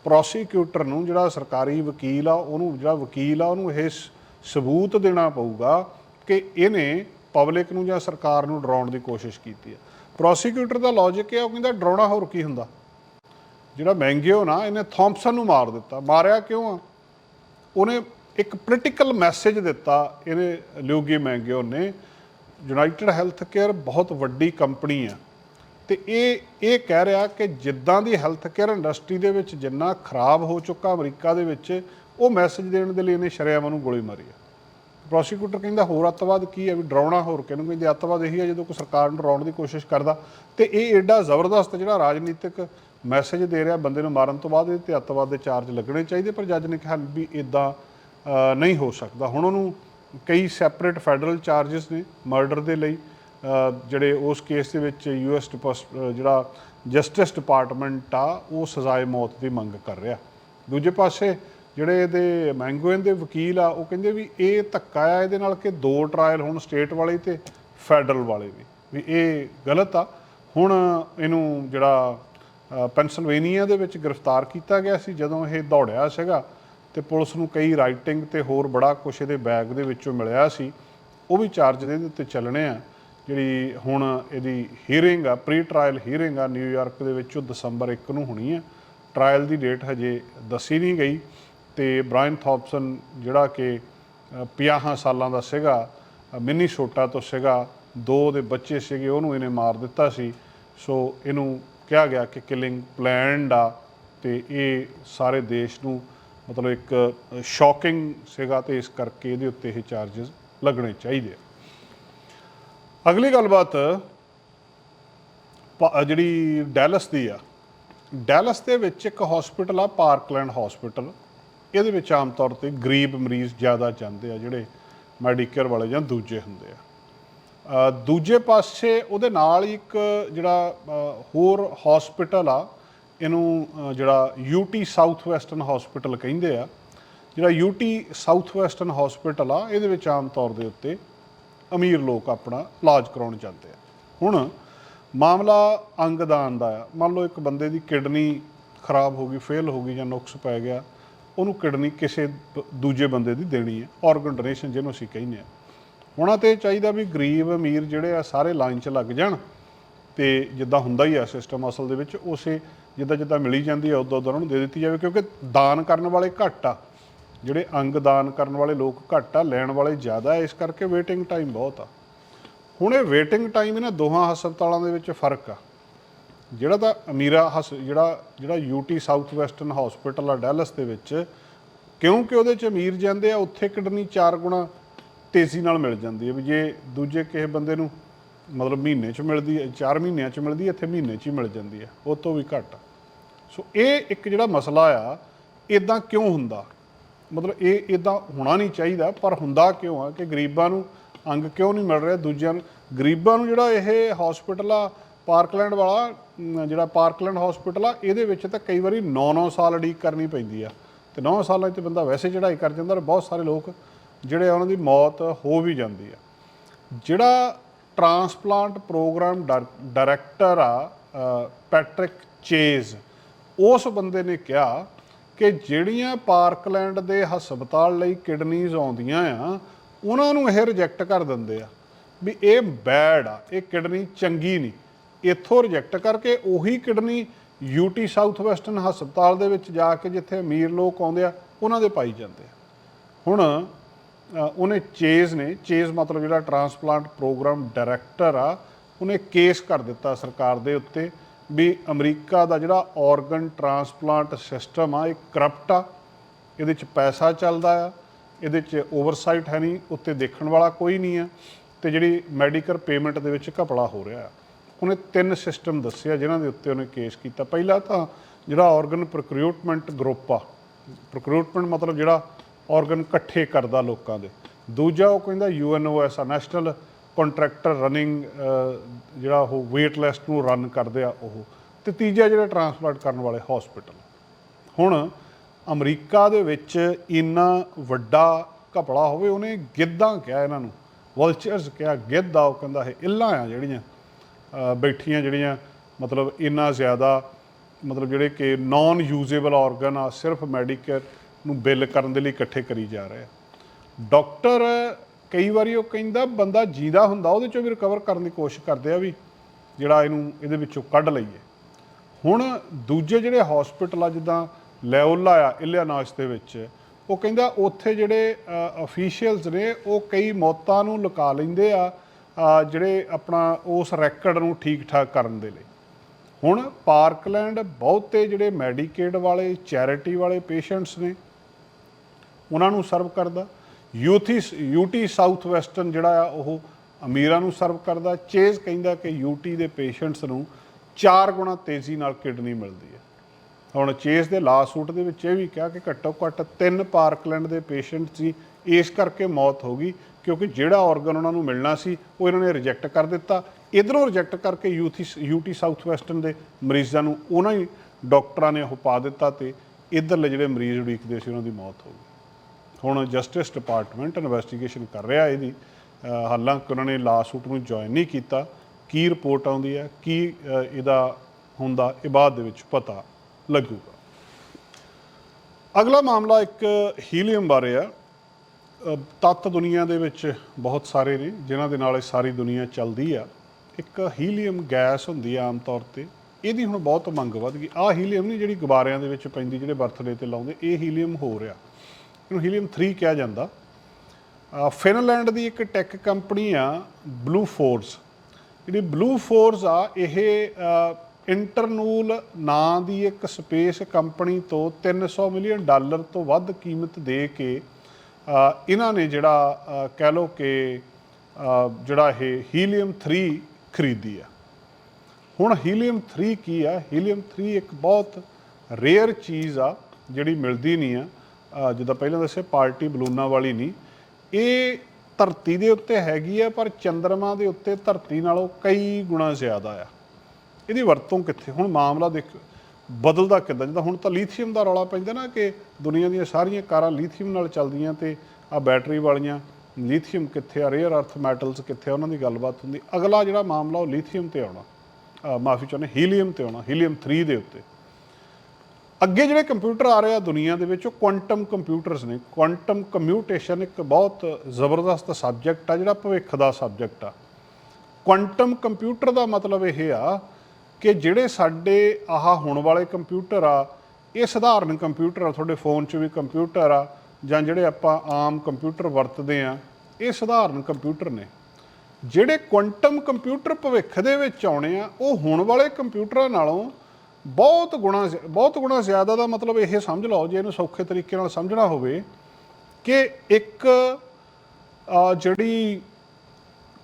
ਪ੍ਰੋਸੀਕਿਊਟਰ ਨੂੰ ਜਿਹੜਾ ਸਰਕਾਰੀ ਵਕੀਲ ਆ, ਉਹਨੂੰ ਜਿਹੜਾ ਵਕੀਲ ਆ, ਉਹਨੂੰ ਇਹ ਸਬੂਤ ਦੇਣਾ ਪਊਗਾ ਕਿ ਇਹਨੇ ਪਬਲਿਕ ਨੂੰ ਜਾਂ ਸਰਕਾਰ ਨੂੰ ਡਰਾਉਣ ਦੀ ਕੋਸ਼ਿਸ਼ ਕੀਤੀ ਹੈ। ਪ੍ਰੋਸੀਕਿਊਟਰ ਦਾ ਲੌਜੀਕ ਹੈ ਉਹ ਕਹਿੰਦਾ ਡਰਾਉਣਾ ਹੋਰ ਕੀ ਹੁੰਦਾ? ਜਿਹੜਾ ਮੈਂਗਿਓ ਨਾ, ਇਹਨੇ ਥੌਮਸਨ ਨੂੰ ਮਾਰ ਦਿੱਤਾ। ਮਾਰਿਆ ਕਿਉਂ ਆ? ਉਹਨੇ ਇੱਕ ਪੋਲੀਟੀਕਲ ਮੈਸੇਜ ਦਿੱਤਾ, ਇਹਨੇ ਲਿਊਗੀ ਮੈਂਗਿਓ ਨੇ ਯੂਨਾਈਟਿਡ ਹੈਲਥ ਕੇਅਰ ਬਹੁਤ ਵੱਡੀ ਕੰਪਨੀ ਆ। ਤੇ ਇਹ ਇਹ ਕਹਿ ਰਿਹਾ ਕਿ ਜਿੱਦਾਂ ਦੀ ਹੈਲਥ ਕੇਅਰ ਇੰਡਸਟਰੀ ਦੇ ਵਿੱਚ ਜਿੰਨਾ ਖਰਾਬ ਹੋ ਚੁੱਕਾ ਅਮਰੀਕਾ ਦੇ ਵਿੱਚ, ਉਹ ਮੈਸੇਜ ਦੇਣ ਦੇ ਲਈ ਇਹਨੇ ਸ਼ਰੇਆਮ ਨੂੰ ਗੋਲੀ ਮਾਰੀ ਆ। ਪ੍ਰੋਸੀਕਿਊਟਰ ਕਹਿੰਦਾ ਹੋਰ ਅੱਤਵਾਦ ਕੀ ਹੈ ਵੀ ਡਰਾਉਣਾ ਹੋਰ ਕਿਹਨੂੰ ਕਹਿੰਦੇ? ਅੱਤਵਾਦ ਇਹੀ ਹੈ ਜਦੋਂ ਕੋਈ ਸਰਕਾਰ ਨੂੰ ਡਰਾਉਣ ਦੀ ਕੋਸ਼ਿਸ਼ ਕਰਦਾ। ਤੇ ਇਹ ਐਡਾ ਜ਼ਬਰਦਸਤ ਜਿਹੜਾ ਰਾਜਨੀਤਿਕ ਮੈਸੇਜ ਦੇ ਰਿਹਾ ਬੰਦੇ ਨੂੰ ਮਾਰਨ ਤੋਂ ਬਾਅਦ, ਇਹਦੇ ਤੇ ਅੱਤਵਾਦ ਦੇ ਚਾਰਜ ਲੱਗਣੇ ਚਾਹੀਦੇ। ਪਰ ਜੱਜ ਨੇ ਕਿਹਾ ਵੀ ਇਦਾਂ ਨਹੀਂ ਹੋ ਸਕਦਾ। ਹੁਣ ਉਹਨੂੰ ਕਈ ਸੈਪਰੇਟ ਫੈਡਰਲ ਚਾਰजेस ਨੇ ਮਰਡਰ ਦੇ ਲਈ। ਜਿਹੜੇ ਉਸ ਕੇਸ ਦੇ ਵਿੱਚ ਯੂਐਸ ਜਿਹੜਾ ਜਸਟਿਸ ਡਿਪਾਰਟਮੈਂਟ ਆ, ਉਹ ਸਜ਼ਾਏ ਮੌਤ ਦੀ ਮੰਗ ਕਰ ਰਿਹਾ। ਦੂਜੇ ਪਾਸੇ ਜਿਹੜੇ ਇਹਦੇ ਮੈਂਗੋਇਨ ਦੇ ਵਕੀਲ ਆ, ਉਹ ਕਹਿੰਦੇ ਵੀ ਇਹ ਧੱਕਾ ਆ ਇਹਦੇ ਨਾਲ ਕਿ ਦੋ ਟਰਾਇਲ ਹੁਣ ਸਟੇਟ ਵਾਲੇ ਤੇ ਫੈਡਰਲ ਵਾਲੇ ਵੀ ਵੀ ਇਹ ਗਲਤ ਆ। ਹੁਣ ਇਹਨੂੰ ਜਿਹੜਾ ਪੈਨਸਲਵੇਨੀਆ ਦੇ ਵਿੱਚ ਗ੍ਰਿਫਤਾਰ ਕੀਤਾ ਗਿਆ ਸੀ ਜਦੋਂ ਇਹ ਦੌੜਿਆ ਸੀਗਾ ਤੇ ਪੁਲਿਸ ਨੂੰ ਕਈ ਰਾਈਟਿੰਗ ਤੇ ਹੋਰ ਬੜਾ ਕੁਛ ਇਹਦੇ ਬੈਗ ਦੇ ਵਿੱਚੋਂ ਮਿਲਿਆ ਸੀ। ਉਹ ਵੀ ਚਾਰਜ ਦੇ ਉੱਤੇ ਚੱਲਣੇ ਆ, ਜਿਹੜੀ ਹੁਣ ਇਹਦੀ ਹੀਅਰਿੰਗ ਆ ਪ੍ਰੀ ਟਰਾਇਲ ਹੀਅਰਿੰਗ ਆ ਨਿਊਯਾਰਕ ਦੇ ਵਿੱਚ ਉਹ ਦਸੰਬਰ 1 ਨੂੰ ਹੋਣੀ ਆ। ਟਰਾਇਲ ਦੀ ਡੇਟ ਹਜੇ ਦੱਸੀ ਨਹੀਂ ਗਈ। ਤੇ ਬ੍ਰਾਇਨ ਥੌਪਸਨ ਜਿਹੜਾ ਕਿ ਅ, 50 ਸਾਲਾਂ ਦਾ ਸੀਗਾ ਅ, ਮਿਨੀਸੋਟਾ ਤੋਂ ਸੀਗਾ ਦੋ ਦੇ ਬੱਚੇ ਸੀਗੇ ਉਹਨੂੰ ਇਹਨੇ ਮਾਰ ਦਿੱਤਾ ਸੀ। ਸੋ ਇਹਨੂੰ ਕਿਹਾ ਗਿਆ ਕਿ ਕਿਲਿੰਗ ਪਲੈਨਡ ਆ ਤੇ ਇਹ ਸਾਰੇ ਦੇਸ਼ ਨੂੰ ਮਤਲਬ ਇੱਕ ਸ਼ੌਕਿੰਗ ਸੀਗਾ ਤੇ ਇਸ ਕਰਕੇ ਇਹਦੇ ਉੱਤੇ ਇਹ ਚਾਰजेस ਲੱਗਣੇ ਚਾਹੀਦੇ ਆ। ਅਗਲੀ ਗੱਲਬਾਤ ਜਿਹੜੀ ਡੈਲਸ ਦੀ ਆ। ਡੈਲਸ ਦੇ ਵਿੱਚ ਇੱਕ ਹਸਪੀਟਲ ਆ ਪਾਰਕਲੈਂਡ ਹਸਪੀਟਲ ਇਹਦੇ ਵਿੱਚ ਆਮ ਤੌਰ ਤੇ ਗਰੀਬ ਮਰੀਜ਼ ਜ਼ਿਆਦਾ ਜਾਂਦੇ ਆ ਜਿਹੜੇ ਮੈਡੀਕੇਅਰ ਵਾਲੇ ਜਾਂ ਦੂਜੇ ਹੁੰਦੇ ਆ। ਦੂਜੇ ਪਾਸੇ ਉਹਦੇ ਨਾਲ ਹੀ ਇੱਕ ਜਿਹੜਾ ਹੋਰ ਹਸਪੀਟਲ ਆ ਇਹਨੂੰ ਅ, ਜਿਹੜਾ ਯੂਟੀ ਸਾਊਥ ਵੈਸਟਰਨ ਹਸਪੀਟਲ ਕਹਿੰਦੇ ਆ ਜਿਹੜਾ ਯੂਟੀ ਸਾਊਥ ਵੈਸਟਰਨ ਹਸਪੀਟਲ ਆ ਇਹਦੇ ਵਿੱਚ ਆਮ ਤੌਰ ਦੇ ਉੱਤੇ ਅਮੀਰ ਲੋਕ ਆਪਣਾ ਇਲਾਜ ਕਰਾਉਣ ਜਾਂਦੇ ਆ। ਹੁਣ ਮਾਮਲਾ ਅੰਗਦਾਨ ਦਾ ਆ। ਮੰਨ ਲਓ ਇੱਕ ਬੰਦੇ ਦੀ ਕਿਡਨੀ ਖਰਾਬ ਹੋ ਗਈ ਫੇਲ ਹੋ ਗਈ ਜਾਂ ਨੁਕਸ ਪੈ ਗਿਆ ਉਹਨੂੰ ਕਿਡਨੀ ਕਿਸੇ ਦ- ਦੂਜੇ ਬੰਦੇ ਦੀ ਦੇਣੀ ਹੈ। ਆਰਗਨ ਡੋਨੇਸ਼ਨ ਜਿਹਨੂੰ ਅਸੀਂ ਕਹਿੰਦੇ ਆ ਹੋਣਾ ਤੇ ਚਾਹੀਦਾ ਵੀ ਗਰੀਬ ਅਮੀਰ ਜਿਹੜੇ ਆ ਸਾਰੇ ਲਾਈਨ 'ਚ ਲੱਗ ਜਾਣ ਤੇ ਜਿੱਦਾਂ ਹੁੰਦਾ ਹੀ ਆ ਸਿਸਟਮ ਅਸਲ ਦੇ ਵਿੱਚ, ਉਸੇ ਜਿੱਦਾਂ ਜਿੱਦਾਂ ਮਿਲੀ ਜਾਂਦੀ ਆ, ਉਦੋਂ ਉਦੋਂ ਉਹਨਾਂ ਨੂੰ ਦੇ ਦਿੱਤੀ ਜਾਵੇ ਕਿਉਂਕਿ ਦਾਨ ਕਰਨ ਵਾਲੇ ਘੱਟ ਆ। ਜਿਹੜੇ ਅੰਗ ਦਾਨ ਕਰਨ ਵਾਲੇ ਲੋਕ ਘੱਟ ਆ, ਲੈਣ ਵਾਲੇ ਜ਼ਿਆਦਾ ਆ, ਇਸ ਕਰਕੇ ਵੇਟਿੰਗ ਟਾਈਮ ਬਹੁਤ ਆ। ਹੁਣ ਇਹ ਵੇਟਿੰਗ ਟਾਈਮ ਇਹਨਾਂ ਦੋਹਾਂ ਹਸਪਤਾਲਾਂ ਦੇ ਵਿੱਚ ਫ਼ਰਕ ਆ। ਜਿਹੜਾ ਤਾਂ ਅਮੀਰਾ ਹਸ, ਜਿਹੜਾ ਜਿਹੜਾ ਯੂਟੀ ਸਾਊਥ ਵੈਸਟਰਨ ਹਸਪੀਟਲ ਆ ਡੈਲਸ ਦੇ ਵਿੱਚ, ਕਿਉਂਕਿ ਉਹਦੇ ਚ ਅਮੀਰ ਜਾਂਦੇ ਆ, ਉੱਥੇ ਕਿਡਨੀ 4 ਗੁਣਾ ਤੇਜ਼ੀ ਨਾਲ ਮਿਲ ਜਾਂਦੀ ਹੈ ਵੀ ਜੇ ਦੂਜੇ ਕਿਸੇ ਬੰਦੇ ਨੂੰ ਮਤਲਬ ਮਹੀਨੇ ਚ ਮਿਲਦੀ ਹੈ 4 ਮਹੀਨਿਆਂ ਚ ਮਿਲਦੀ ਹੈ ਇੱਥੇ ਮਹੀਨੇ ਚ ਹੀ ਮਿਲ ਜਾਂਦੀ ਹੈ ਉਹ ਤੋਂ ਵੀ ਘੱਟ। ਸੋ ਇਹ ਇੱਕ ਜਿਹੜਾ ਮਸਲਾ ਆ ਇਦਾਂ ਕਿਉਂ ਹੁੰਦਾ? ਮਤਲਬ ਇਹ ਇਦਾਂ ਹੋਣਾ ਨਹੀਂ ਚਾਹੀਦਾ, ਪਰ ਹੁੰਦਾ ਕਿਉਂ ਆ ਕਿ ਗਰੀਬਾਂ ਨੂੰ ਅੰਗ ਕਿਉਂ ਨਹੀਂ ਮਿਲ ਰਿਹਾ? ਦੂਜਿਆਂ ਨੂੰ, ਗਰੀਬਾਂ ਨੂੰ ਜਿਹੜਾ ਇਹ ਹਸਪੀਟਲ ਆ ਪਾਰਕਲੈਂਡ ਵਾਲਾ ਜਿਹੜਾ ਪਾਰਕਲੈਂਡ ਹਸਪੀਟਲ ਆ ਇਹਦੇ ਵਿੱਚ ਤਾਂ ਕਈ ਵਾਰੀ 9-9 ਸਾਲ ਉਡੀਕ ਕਰਨੀ ਪੈਂਦੀ ਆ। ਤੇ 9 ਸਾਲਾਂ 'ਚ ਬੰਦਾ ਵੈਸੇ ਚੜਾਈ ਕਰ ਜਾਂਦਾ ਔਰ ਬਹੁਤ ਸਾਰੇ ਲੋਕ ਜਿਹੜੇ ਆ ਉਹਨਾਂ ਦੀ ਮੌਤ ਹੋ ਵੀ ਜਾਂਦੀ ਆ। ਜਿਹੜਾ ਟਰਾਂਸਪਲਾਂਟ ਪ੍ਰੋਗਰਾਮ ਡਾਇਰੈਕਟਰ ਆ ਅ, ਪੈਟਰਿਕ ਚੇਜ਼ ਉਸ ਬੰਦੇ ਨੇ ਕਿਹਾ ਕਿ ਜਿਹੜੀਆਂ ਪਾਰਕਲੈਂਡ ਦੇ ਹਸਪਤਾਲ ਲਈ ਕਿਡਨੀਜ਼ ਆਉਂਦੀਆਂ ਆ ਉਹਨਾਂ ਨੂੰ ਇਹ ਰਿਜੈਕਟ ਕਰ ਦਿੰਦੇ ਆ ਵੀ ਇਹ ਬੈਡ ਆ ਇਹ ਕਿਡਨੀ ਚੰਗੀ ਨਹੀਂ। ਇੱਥੋਂ ਰਿਜੈਕਟ ਕਰਕੇ ਉਹੀ ਕਿਡਨੀ ਯੂਟੀ ਸਾਊਥ ਵੈਸਟਰਨ ਹਸਪਤਾਲ ਦੇ ਵਿੱਚ ਜਾ ਕੇ ਜਿੱਥੇ ਅਮੀਰ ਲੋਕ ਆਉਂਦੇ ਆ, ਉਹਨਾਂ ਦੇ ਪਾਈ ਜਾਂਦੇ ਆ। ਹੁਣ ਉਹਨੇ ਚੇਜ਼ ਨੇ, ਚੇਜ਼ ਮਤਲਬ ਜਿਹੜਾ ਟਰਾਂਸਪਲਾਂਟ ਪ੍ਰੋਗਰਾਮ ਡਾਇਰੈਕਟਰ ਆ, ਉਹਨੇ ਕੇਸ ਕਰ ਦਿੱਤਾ ਸਰਕਾਰ ਦੇ ਉੱਤੇ ਵੀ ਅਮਰੀਕਾ ਦਾ ਜਿਹੜਾ ਆਰਗਨ ਟਰਾਂਸਪਲਾਂਟ ਸਿਸਟਮ ਆ, ਇਹ ਕਰਪਟ ਆ। ਇਹਦੇ 'ਚ ਪੈਸਾ ਚੱਲਦਾ ਆ, ਇਹਦੇ 'ਚ ਓਵਰਸਾਈਟ ਹੈ ਨਹੀਂ, ਉੱਤੇ ਦੇਖਣ ਵਾਲਾ ਕੋਈ ਨਹੀਂ ਆ, ਤੇ ਜਿਹੜੀ ਮੈਡੀਕਲ ਪੇਮੈਂਟ ਦੇ ਵਿੱਚ ਘਪਲਾ ਹੋ ਰਿਹਾ ਆ। ਉਹਨੇ ਤਿੰਨ ਸਿਸਟਮ ਦੱਸਿਆ ਜਿਨ੍ਹਾਂ ਦੇ ਉੱਤੇ ਉਹਨੇ ਕੇਸ ਕੀਤਾ। ਪਹਿਲਾ ਤਾਂ ਜਿਹੜਾ ਆਰਗਨ ਪ੍ਰੋਕਿਊਰਮੈਂਟ ਗਰੁੱਪ ਆ ਪ੍ਰੋਕਿਊਰਮੈਂਟ ਮਤਲਬ ਜਿਹੜਾ ਆਰਗਨ ਇਕੱਠੇ ਕਰਦਾ ਲੋਕਾਂ ਦੇ। ਦੂਜਾ ਉਹ ਕਹਿੰਦਾ ਯੂਐਨਓਐਸ ਆ ਨੈਸ਼ਨਲ ਕੰਟਰੈਕਟਰ ਰਨਿੰਗ ਜਿਹੜਾ ਉਹ ਵੇਟ ਲਿਸਟ ਨੂੰ ਰਨ ਕਰਦੇ ਆ ਉਹ। ਤੇ ਤੀਜਾ ਜਿਹੜਾ ਟਰਾਂਸਪਲਾਂਟ ਕਰਨ ਵਾਲੇ ਹਸਪੀਟਲ ਹੁਣ ਅਮਰੀਕਾ ਦੇ ਵਿੱਚ ਇੰਨਾ ਵੱਡਾ ਘਪਲਾ ਹੋਵੇ, ਉਹਨੇ ਗਿੱਧਾਂ ਕਿਹਾ ਇਹਨਾਂ ਨੂੰ ਵਲਚਰਸ ਕਿਹਾ ਗਿੱਧ ਆ ਉਹ ਕਹਿੰਦਾ ਇਹ ਇੱਲਾਂ ਆ ਜਿਹੜੀਆਂ। ਬੈਠੀਆਂ ਜਿਹੜੀਆਂ ਮਤਲਬ ਇੰਨਾ ਜ਼ਿਆਦਾ ਮਤਲਬ ਜਿਹੜੇ ਕਿ ਨਾਨ ਯੂਜ਼ੇਬਲ ਆਰਗਨ ਆ, ਸਿਰਫ ਮੈਡੀਕੇਅਰ ਨੂੰ ਬਿੱਲ ਕਰਨ ਦੇ ਲਈ ਇਕੱਠੇ ਕਰੀ ਜਾ ਰਹੇ ਆ। ਡਾਕਟਰ ਕਈ ਵਾਰੀ ਉਹ ਕਹਿੰਦਾ ਬੰਦਾ ਜੀਦਾ ਹੁੰਦਾ, ਉਹਦੇ ਚੋਂ ਵੀ ਰਿਕਵਰ ਕਰਨ ਦੀ ਕੋਸ਼ਿਸ਼ ਕਰਦੇ ਆ ਵੀ ਜਿਹੜਾ ਇਹਨੂੰ ਇਹਦੇ ਵਿੱਚੋਂ ਕੱਢ ਲਈਏ। ਹੁਣ ਦੂਜੇ ਜਿਹੜੇ ਹਸਪੀਟਲ ਆ, ਜਿੱਦਾਂ ਲੈਓਲਾ ਆ ਇਲੀਨਾਇਸ ਦੇ ਵਿੱਚ, ਉਹ ਕਹਿੰਦਾ ਉੱਥੇ ਜਿਹੜੇ ਅਫੀਸ਼ੀਅਲਸ ਨੇ, ਉਹ ਕਈ ਮੌਤਾਂ ਨੂੰ ਲੁਕਾ ਲੈਂਦੇ ਆ ਜਿਹੜੇ ਆਪਣਾ ਉਸ ਰੈਕਡ ਨੂੰ ਠੀਕ ਠਾਕ ਕਰਨ ਦੇ ਲਈ। ਹੁਣ ਪਾਰਕਲੈਂਡ ਬਹੁਤੇ ਜਿਹੜੇ ਮੈਡੀਕੇਡ ਵਾਲੇ, ਚੈਰਿਟੀ ਵਾਲੇ ਪੇਸ਼ੈਂਟਸ ਨੇ, ਉਹਨਾਂ ਨੂੰ ਸਰਵ ਕਰਦਾ। ਯੂਥੀ ਯੂਟੀ ਸਾਊਥ ਵੈਸਟਰਨ ਜਿਹੜਾ ਆ, ਉਹ ਅਮੀਰਾਂ ਨੂੰ ਸਰਵ ਕਰਦਾ। ਚੇਜ਼ ਕਹਿੰਦਾ ਕਿ ਯੂਟੀ ਦੇ ਪੇਸ਼ੈਂਟਸ ਨੂੰ 4 ਗੁਣਾ ਤੇਜ਼ੀ ਨਾਲ ਕਿਡਨੀ ਮਿਲਦੀ ਹੈ। ਹੁਣ ਚੇਜ਼ ਦੇ ਲਾ ਸੂਟ ਦੇ ਵਿੱਚ ਇਹ ਵੀ ਕਿਹਾ ਕਿ ਘੱਟੋ ਘੱਟ ਤਿੰਨ ਪਾਰਕਲੈਂਡ ਦੇ ਪੇਸ਼ੈਂਟ ਸੀ ਇਸ ਕਰਕੇ ਮੌਤ ਹੋ ਗਈ। ਕਿਉਂਕਿ ਜਿਹੜਾ ਆਰਗਨ ਉਹਨਾਂ ਨੂੰ ਮਿਲਣਾ ਸੀ, ਉਹ ਇਹਨਾਂ ਨੇ ਰਿਜੈਕਟ ਕਰ ਦਿੱਤਾ। ਇਧਰੋਂ ਰਿਜੈਕਟ ਕਰਕੇ ਯੂਥੀ ਯੂਟੀ ਸਾਊਥ ਵੈਸਟਰਨ ਦੇ ਮਰੀਜ਼ਾਂ ਨੂੰ ਉਹਨਾਂ ਹੀ ਡਾਕਟਰਾਂ ਨੇ ਉਹ ਪਾ ਦਿੱਤਾ ਤੇ ਇਧਰਲੇ ਜਿਹੜੇ ਮਰੀਜ਼ ਉਡੀਕਦੇ ਸੀ, ਉਹਨਾਂ ਦੀ ਮੌਤ ਹੋ ਗਈ। ਹੁਣ ਜਸਟਿਸ ਡਿਪਾਰਟਮੈਂਟ ਇਨਵੈਸਟੀਗੇਸ਼ਨ ਕਰ ਰਿਹਾ ਇਹਦੀ। ਹਾਲਾਂਕਿ ਉਹਨਾਂ ਨੇ ਲਾ ਸੂਟ ਨੂੰ ਜੁਆਇਨ ਨਹੀਂ ਕੀਤਾ। ਕੀ ਰਿਪੋਰਟ ਆਉਂਦੀ ਹੈ, ਕੀ ਇਹਦਾ ਹੁੰਦਾ, ਇਹ ਬਾਅਦ ਦੇ ਵਿੱਚ ਪਤਾ ਲੱਗੂਗਾ। ਅਗਲਾ ਮਾਮਲਾ ਇੱਕ ਹੀਲੀਅਮ ਬਾਰੇ ਆ ਤੱਤ ਦੁਨੀਆ ਦੇ ਵਿੱਚ ਬਹੁਤ ਸਾਰੇ ਨੇ, ਜਿਨ੍ਹਾਂ ਦੇ ਨਾਲ ਇਹ ਸਾਰੀ ਦੁਨੀਆ ਚੱਲਦੀ ਆ। ਇੱਕ ਹੀਲੀਅਮ ਗੈਸ ਹੁੰਦੀ ਆ ਆਮ ਤੌਰ ਤੇ। ਇਹਦੀ ਹੁਣ ਬਹੁਤ ਮੰਗ ਵੱਧ ਗਈ। ਆ ਹੀਲੀਅਮ ਨਹੀਂ ਜਿਹੜੀ ਗੁਬਾਰਿਆਂ ਦੇ ਵਿੱਚ ਪੈਂਦੀ, ਜਿਹੜੇ ਬਰਥਡੇ ਤੇ ਲਾਉਂਦੇ, ਇਹ ਹੀਲੀਅਮ ਹੋ ਰਿਹਾ। ਇਹਨੂੰ ਹੀਲੀਅਮ 3 ਕਿਹਾ ਜਾਂਦਾ। ਫਿਨਲੈਂਡ ਦੀ ਇੱਕ ਟੈਕ ਕੰਪਨੀ ਆ, ਬਲੂ ਫੋਰਸ। ਜਿਹੜੀ ਬਲੂ ਫੋਰਸ ਆ, ਇਹ ਇੰਟਰਨੂਲ ਨਾਂ ਦੀ ਇੱਕ ਸਪੇਸ ਕੰਪਨੀ ਤੋਂ 300 ਮਿਲੀਅਨ ਡਾਲਰ ਤੋਂ ਵੱਧ ਕੀਮਤ ਦੇ ਕੇ ਇਹਨਾਂ ਨੇ ਜਿਹੜਾ ਕਹਿ ਲਓ ਕਿ ਜਿਹੜਾ ਇਹ ਹੀਲੀਅਮ 3 ਖਰੀਦੀ ਆ। ਹੁਣ ਹੀਲੀਅਮ 3 ਕੀ ਆ? ਹੀਲੀਅਮ 3 ਇੱਕ ਬਹੁਤ ਰੇਅਰ ਚੀਜ਼ ਆ, ਜਿਹੜੀ ਮਿਲਦੀ ਨਹੀਂ ਆ। ਜਿੱਦਾਂ ਪਹਿਲਾਂ ਦੱਸਿਆ, ਪਾਰਟੀ ਬਲੂਨਾ ਵਾਲੀ ਨਹੀਂ। ਇਹ ਧਰਤੀ ਦੇ ਉੱਤੇ ਹੈਗੀ ਆ, ਪਰ ਚੰਦਰਮਾ ਦੇ ਉੱਤੇ ਧਰਤੀ ਨਾਲੋਂ ਕਈ ਗੁਣਾ ਜ਼ਿਆਦਾ ਆ। ਇਹਦੀ ਵਰਤੋਂ ਕਿੱਥੇ? ਹੁਣ ਮਾਮਲਾ ਦੇਖ ਬਦਲਦਾ ਕਿੱਦਾਂ? ਜਿੱਦਾਂ ਹੁਣ ਤਾਂ ਲੀਥੀਅਮ ਦਾ ਰੌਲਾ ਪੈਂਦਾ ਨਾ ਕਿ ਦੁਨੀਆ ਦੀਆਂ ਸਾਰੀਆਂ ਕਾਰਾਂ ਲੀਥੀਅਮ ਨਾਲ ਚੱਲਦੀਆਂ ਤੇ ਆ ਬੈਟਰੀ ਵਾਲੀਆਂ ਲੀਥੀਅਮ ਕਿੱਥੇ ਆ? ਰੇਅਰ ਅਰਥ ਮੈਟਲਸ ਕਿੱਥੇ ਆ? ਉਹਨਾਂ ਦੀ ਗੱਲਬਾਤ ਹੁੰਦੀ। ਅਗਲਾ ਜਿਹੜਾ ਮਾਮਲਾ ਉਹ ਲੀਥੀਅਮ ਤੇ ਆਉਣਾ। ਮਾਫੀ ਚਾਹੁੰਦੇ, ਹੀਲੀਅਮ ਤੇ ਆਉਣਾ, ਹੀਲੀਅਮ 3 ਦੇ ਉੱਤੇ। ਅੱਗੇ ਜਿਹੜੇ ਕੰਪਿਊਟਰ ਆ ਰਹੇ ਆ ਦੁਨੀਆ ਦੇ ਵਿੱਚ, ਉਹ ਕੁਆਂਟਮ ਕੰਪਿਊਟਰਸ ਨੇ। ਕੁਆਂਟਮ ਕੰਪਿਊਟੇਸ਼ਨ ਇੱਕ ਬਹੁਤ ਜ਼ਬਰਦਸਤ ਸਬਜੈਕਟ ਆ, ਜਿਹੜਾ ਭਵਿੱਖ ਦਾ ਸਬਜੈਕਟ ਆ। ਕੁਆਂਟਮ ਕੰਪਿਊਟਰ ਦਾ ਮਤਲਬ ਇਹ ਆ ਕਿ ਜਿਹੜੇ ਸਾਡੇ ਆਹ ਹੋਣ ਵਾਲੇ ਕੰਪਿਊਟਰ ਆ, ਇਹ ਸਧਾਰਨ ਕੰਪਿਊਟਰ ਆ, ਤੁਹਾਡੇ ਫੋਨ 'ਚ ਵੀ ਕੰਪਿਊਟਰ ਆ, ਜਾਂ ਜਿਹੜੇ ਆਪਾਂ ਆਮ ਕੰਪਿਊਟਰ ਵਰਤਦੇ ਆ, ਇਹ ਸਧਾਰਨ ਕੰਪਿਊਟਰ ਨੇ। ਜਿਹੜੇ ਕੁਆਂਟਮ ਕੰਪਿਊਟਰ ਭਵਿੱਖ ਦੇ ਵਿੱਚ ਆਉਣੇ ਆ, ਉਹ ਹੋਣ ਵਾਲੇ ਕੰਪਿਊਟਰਾਂ ਨਾਲੋਂ ਬਹੁਤ ਗੁਣਾ ਜ਼ਿ- ਬਹੁਤ ਗੁਣਾ ਜ਼ਿਆਦਾ ਦਾ ਮਤਲਬ ਇਹ ਸਮਝ ਲਓ, ਜੇ ਇਹਨੂੰ ਸੌਖੇ ਤਰੀਕੇ ਨਾਲ ਸਮਝਣਾ ਹੋਵੇ, ਕਿ ਇੱਕ ਜਿਹੜੀ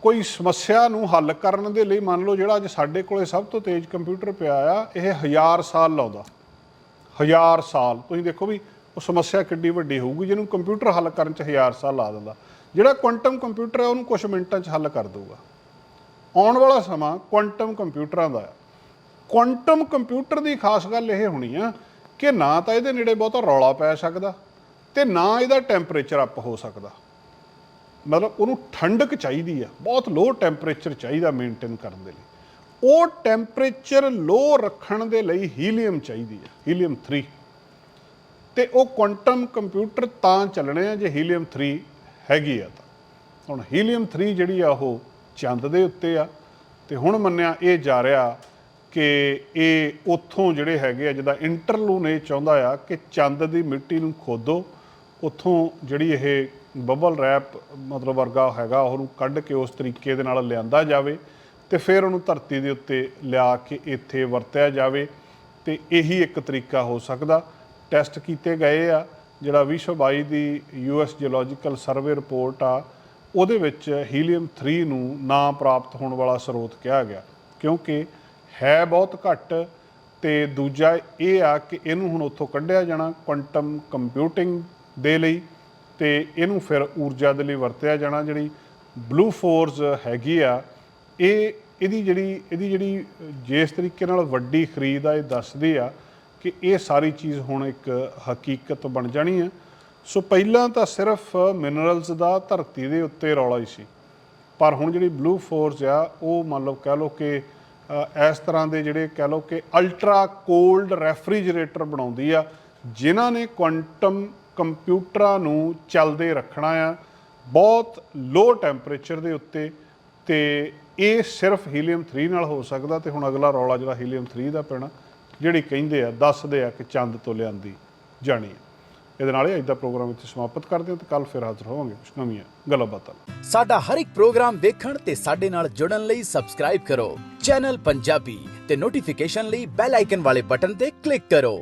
ਕੋਈ ਸਮੱਸਿਆ ਨੂੰ ਹੱਲ ਕਰਨ ਦੇ ਲਈ ਮੰਨ ਲਓ ਜਿਹੜਾ ਅੱਜ ਸਾਡੇ ਕੋਲੇ ਸਭ ਤੋਂ ਤੇਜ਼ ਕੰਪਿਊਟਰ ਪਿਆ ਆ, ਇਹ ਹਜ਼ਾਰ ਸਾਲ ਲਾਉਂਦਾ। ਹਜ਼ਾਰ ਸਾਲ। ਤੁਸੀਂ ਦੇਖੋ ਵੀ ਉਹ ਸਮੱਸਿਆ ਕਿੱਡੀ ਵੱਡੀ ਹੋਊਗੀ, ਜਿਹਨੂੰ ਕੰਪਿਊਟਰ ਹੱਲ ਕਰਨ 'ਚ ਹਜ਼ਾਰ ਸਾਲ ਲਾ ਦਿੰਦਾ। ਜਿਹੜਾ ਕੁਆਂਟਮ ਕੰਪਿਊਟਰ ਹੈ ਉਹਨੂੰ ਕੁਝ ਮਿੰਟਾਂ 'ਚ ਹੱਲ ਕਰ ਦਊਗਾ। ਆਉਣ ਵਾਲਾ ਸਮਾਂ ਕੁਆਂਟਮ ਕੰਪਿਊਟਰਾਂ ਦਾ ਹੈ ਕੁਆਂਟਮ ਕੰਪਿਊਟਰ ਦੀ ਖਾਸ ਗੱਲ ਇਹ ਹੋਣੀ ਆ ਕਿ ਨਾ ਤਾਂ ਇਹਦੇ ਨੇੜੇ ਬਹੁਤਾ ਰੌਲਾ ਪੈ ਸਕਦਾ ਤੇ ਨਾ ਇਹਦਾ ਟੈਂਪਰੇਚਰ ਅਪ ਹੋ ਸਕਦਾ। ਮਤਲਬ ਉਹਨੂੰ ਠੰਡਕ ਚਾਹੀਦੀ ਆ, ਬਹੁਤ ਲੋ ਟੈਂਪਰੇਚਰ ਚਾਹੀਦਾ ਮੇਨਟੇਨ ਕਰਨ ਦੇ ਲਈ। ਉਹ ਟੈਂਪਰੇਚਰ ਲੋ ਰੱਖਣ ਦੇ ਲਈ ਹੀਲੀਅਮ ਚਾਹੀਦੀ ਆ ਹੀਲੀਅਮ 3 ਤੇ ਉਹ ਕੁਆਂਟਮ ਕੰਪਿਊਟਰ ਤਾਂ ਚੱਲਣੇ ਆ ਜੇ ਹੀਲੀਅਮ 3 ਹੈਗੀ ਆ ਤਾਂ। ਹੁਣ ਹੀਲੀਅਮ 3 ਜਿਹੜੀ ਆ ਉਹ ਚੰਦ ਦੇ ਉੱਤੇ ਆ, ਤੇ ਹੁਣ ਮੰਨਿਆ ਇਹ ਜਾ ਰਿਹਾ ਕਿ ਇਹ ਉੱਥੋਂ ਜਿਹੜੇ ਹੈਗੇ ਆ, ਜਿੱਦਾਂ ਇੰਟਰਲੂਨ ਇਹ ਚਾਹੁੰਦਾ ਆ ਕਿ ਚੰਦ ਦੀ ਮਿੱਟੀ ਨੂੰ ਖੋਦੋ, ਉੱਥੋਂ ਜਿਹੜੀ ਇਹ ਬਬਲ ਰੈਪ ਮਤਲਬ ਵਰਗਾ ਹੈਗਾ, ਉਹਨੂੰ ਕੱਢ ਕੇ ਉਸ ਤਰੀਕੇ ਦੇ ਨਾਲ ਲਿਆਂਦਾ ਜਾਵੇ ਤੇ ਫਿਰ ਉਹਨੂੰ ਧਰਤੀ ਦੇ ਉੱਤੇ ਲਿਆ ਕੇ ਇੱਥੇ ਵਰਤਿਆ ਜਾਵੇ ਤੇ ਇਹੀ ਇੱਕ ਤਰੀਕਾ ਹੋ ਸਕਦਾ। ਟੈਸਟ ਕੀਤੇ ਗਏ ਆ, ਜਿਹੜਾ 2022 ਦੀ ਯੂਐਸ ਜੀਓਲੋਜੀਕਲ ਸਰਵੇ ਰਿਪੋਰਟ ਆ, ਉਹਦੇ ਵਿੱਚ ਹੀਲੀਅਮ 3 ਨੂੰ ਨਾ ਪ੍ਰਾਪਤ ਹੋਣ ਵਾਲਾ ਸਰੋਤ ਕਿਹਾ ਗਿਆ, ਕਿਉਂਕਿ ਹੈ ਬਹੁਤ ਘੱਟ ਤੇ ਦੂਜਾ ਇਹ ਆ ਕਿ ਇਹਨੂੰ ਹੁਣ ਉੱਥੋਂ ਕੱਢਿਆ ਜਾਣਾ ਕੁਆਂਟਮ ਕੰਪਿਊਟਿੰਗ ਦੇ ਲਈ। ਤੇ ਇਹਨੂੰ ਫਿਰ ਊਰਜਾ ਦੇ ਲਈ ਵਰਤਿਆ ਜਾਣਾ, ਜਿਹੜੀ ਬਲੂ ਫੋਰਸ ਹੈਗੀ ਆ, ਇਹ ਇਹਦੀ ਜਿਹੜੀ ਇਹਦੀ ਜਿਹੜੀ ਜਿਸ ਤਰੀਕੇ ਨਾਲ ਵੱਡੀ ਖਰੀਦ ਆ, ਇਹ ਦੱਸਦੀ ਆ ਕਿ ਇਹ ਸਾਰੀ ਚੀਜ਼ ਹੁਣ ਇੱਕ ਹਕੀਕਤ ਬਣ ਜਾਣੀ ਹੈ ਸੋ ਪਹਿਲਾਂ ਤਾਂ ਸਿਰਫ ਮਿਨਰਲਸ ਦਾ ਧਰਤੀ ਦੇ ਉੱਤੇ ਰੌਲਾ ਹੀ ਸੀ। ਪਰ ਹੁਣ ਜਿਹੜੀ ਬਲੂ ਫੋਰਸ ਆ, ਉਹ ਮੰਨ ਲਓ, ਕਹਿ ਲਓ ਕਿ ਇਸ ਤਰ੍ਹਾਂ ਦੇ ਜਿਹੜੇ ਕਹਿ ਲਓ ਕਿ ਅਲਟਰਾ ਕੋਲਡ ਰੈਫਰੀਜਰੇਟਰ ਬਣਾਉਂਦੀ ਆ, ਜਿਨ੍ਹਾਂ ਨੇ ਕੁਆਂਟਮ ਕੰਪਿਊਟਰਾਂ ਨੂੰ ਚੱਲਦੇ ਰੱਖਣਾ ਆ, ਬਹੁਤ ਲੋ ਟੈਂਪਰੇਚਰ ਦੇ ਉੱਤੇ ਤੇ ਇਹ ਸਿਰਫ ਹੀਲੀਅਮ 3 ਨਾਲ ਹੋ ਸਕਦਾ ਤੇ ਹੁਣ ਅਗਲਾ ਰੌਲਾ ਜਿਹੜਾ ਹੀਲੀਅਮ 3 ਦਾ ਪੈਣਾ, ਜਿਹੜੀ ਕਹਿੰਦੇ ਆ, ਦੱਸਦੇ ਆ ਕਿ ਚੰਦ ਤੋਂ ਲਿਆਂਦੀ ਜਾਣੀ ਹੈ ਇਹਦੇ ਨਾਲ ਹੀ ਅੱਜ ਦਾ ਪ੍ਰੋਗਰਾਮ ਇੱਥੇ ਸਮਾਪਤ ਕਰਦੇ ਹਾਂ ਤੇ ਕੱਲ ਫਿਰ ਹਾਜ਼ਰ ਹੋਵਾਂਗੇ ਕੁਝ ਨਵੀਆਂ ਗੱਲਾਂ ਬਾਤਾਂ ਸਾਡਾ ਹਰ ਇੱਕ ਪ੍ਰੋਗਰਾਮ ਦੇਖਣ ਤੇ ਸਾਡੇ ਨਾਲ ਜੁੜਨ ਲਈ ਸਬਸਕ੍ਰਾਈਬ ਕਰੋ। ਚੈਨਲ ਪੰਜਾਬੀ ਤੇ ਨੋਟੀਫਿਕੇਸ਼ਨ ਲਈ ਬੈਲ ਆਈਕਨ ਵਾਲੇ ਬਟਨ ਤੇ ਕਲਿੱਕ ਕਰੋ।